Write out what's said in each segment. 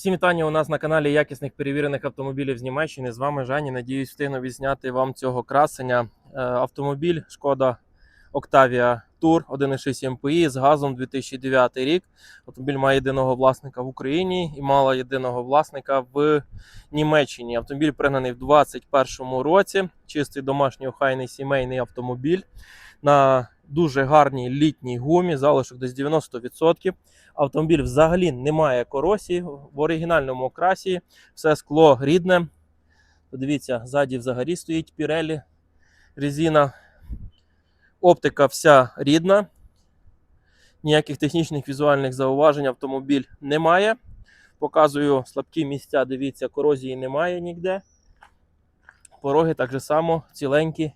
Всім вітання у нас на каналі якісних перевірених автомобілів з Німеччини. З вами Жані. Надіюсь, встигну відзняти вам цього красення. Е, Автомобіль Шкода Octavia Tour 1.6 MPI з газом 2009 рік. Автомобіль має єдиного власника в Україні і мала єдиного власника в Німеччині. Автомобіль пригнаний в 2021 році. Чистий домашній охайний сімейний автомобіль на дуже гарній літній гумі, залишок десь 90%. Автомобіль взагалі не має коросії в оригінальному окрасі, все скло рідне. Подивіться, ззаді взагалі стоїть пірелі, резина. Оптика вся рідна. Ніяких технічних візуальних зауважень автомобіль не має. Показую слабкі місця, дивіться, корозії немає ніде. Пороги так же само ціленькі,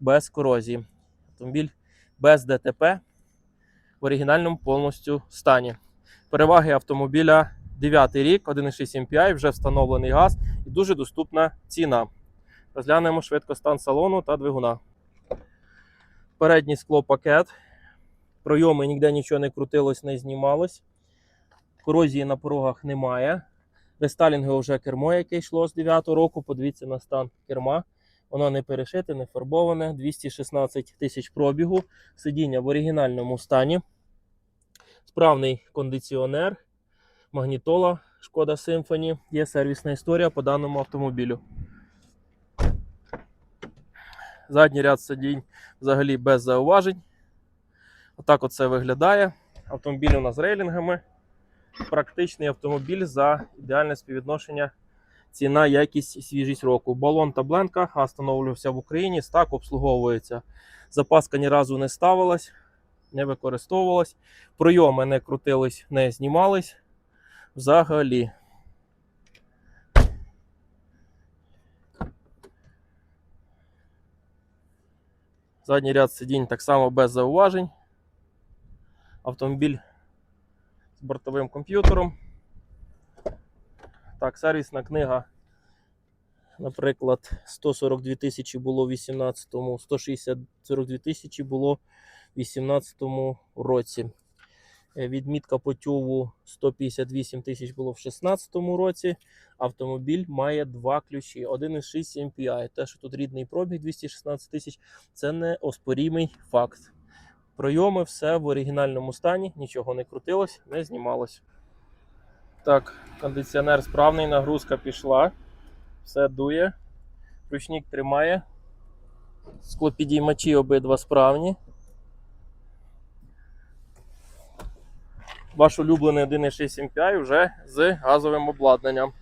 без корозії. Автомобіль без ДТП в оригінальному повністю стані. Переваги автомобіля 9 рік, 1,6 MPI, вже встановлений газ і дуже доступна ціна. Розглянемо швидко стан салону та двигуна. Передній склопакет. Пройоми ніде нічого не крутилось, не знімалось. Корозії на порогах немає. Рестайлінгове вже кермо, яке йшло з 9 року. Подивіться на стан керма. Воно не перешите, не фарбоване. 216 тисяч пробігу. Сидіння в оригінальному стані. Справний кондиціонер, магнітола, шкода Symphony. Є сервісна історія по даному автомобілю. Задній ряд сидінь взагалі без зауважень. Отак от це виглядає. Автомобіль у нас з рейлінгами. Практичний автомобіль за ідеальне співвідношення ціна, якість свіжість року. Балон та бленка встановлювався в Україні, стак обслуговується. Запаска ні разу не ставилась, не використовувалась. Пройоми не крутились, не знімались. Взагалі. Задній ряд сидінь так само без зауважень. Автомобіль з бортовим комп'ютером. Так, сервісна книга, наприклад, 142 тисячі було в 18-му, 142 тисячі було в 18 році. Е, Відмітка по тюву 158 тисяч було в 16 році. Автомобіль має два ключі: 1,6 MPI. Те, що тут рідний пробіг 216 тисяч, це не оспорімий факт. Пройоми все в оригінальному стані, нічого не крутилось, не знімалось. Так, кондиціонер справний, нагрузка пішла. Все дує. Ручник тримає. Склопідіймачі обидва справні. Ваш улюблений 1.6 MPI вже з газовим обладнанням.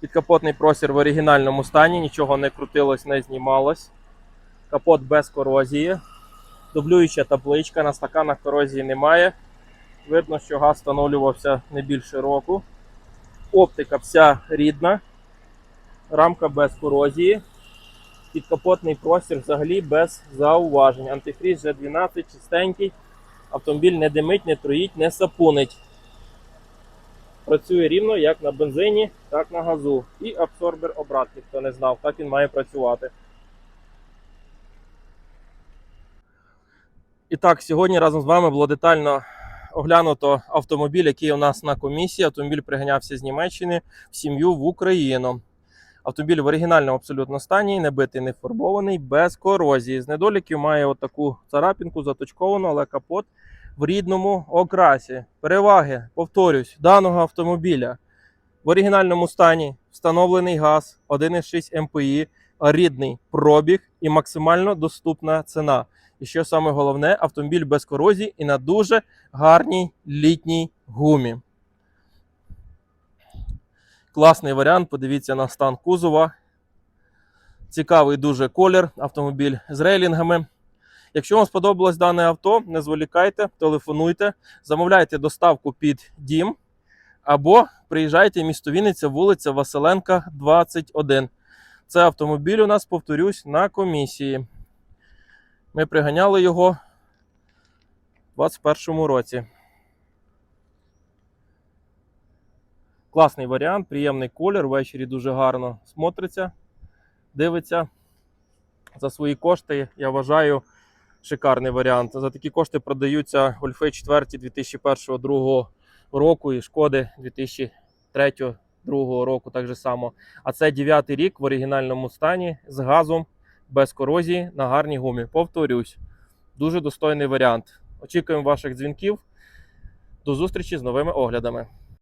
Підкапотний простір в оригінальному стані, нічого не крутилось, не знімалось. Капот без корозії. Дублююча табличка, на стаканах корозії немає. Видно, що газ встановлювався не більше року. Оптика вся рідна, рамка без корозії. Підкапотний простір взагалі без зауважень. Антифріз G12 чистенький. Автомобіль не димить, не троїть, не сапунить. Працює рівно як на бензині, так на газу. І абсорбер обратний, хто не знав, так він має працювати. І так, сьогодні разом з вами було детально оглянуто автомобіль, який у нас на комісії. Автомобіль приганявся з Німеччини в сім'ю в Україну. Автомобіль в оригінальному абсолютно стані, не битий, не фарбований, без корозії. З недоліків має отаку царапінку, заточковану, але капот в рідному окрасі. Переваги, повторюсь, даного автомобіля в оригінальному стані встановлений газ 1,6 МПІ, рідний пробіг і максимально доступна ціна. І що саме головне, автомобіль без корозії і на дуже гарній літній гумі. Класний варіант. Подивіться на стан кузова. Цікавий дуже колір. Автомобіль з рейлінгами. Якщо вам сподобалось дане авто, не зволікайте, телефонуйте, замовляйте доставку під дім або приїжджайте в місто Вінниця, вулиця Василенка, 21. Це автомобіль у нас, повторюсь, на комісії. Ми приганяли його у 2021 році. Класний варіант, приємний колір, ввечері дуже гарно смотриться, дивиться. За свої кошти, я вважаю, шикарний варіант. За такі кошти продаються гольфи 4 2001-2002 року і шкоди 2003 23 другого року, так же само. А це 9 рік в оригінальному стані з газом, без корозії на гарній гумі. Повторюсь, дуже достойний варіант. Очікуємо ваших дзвінків. До зустрічі з новими оглядами.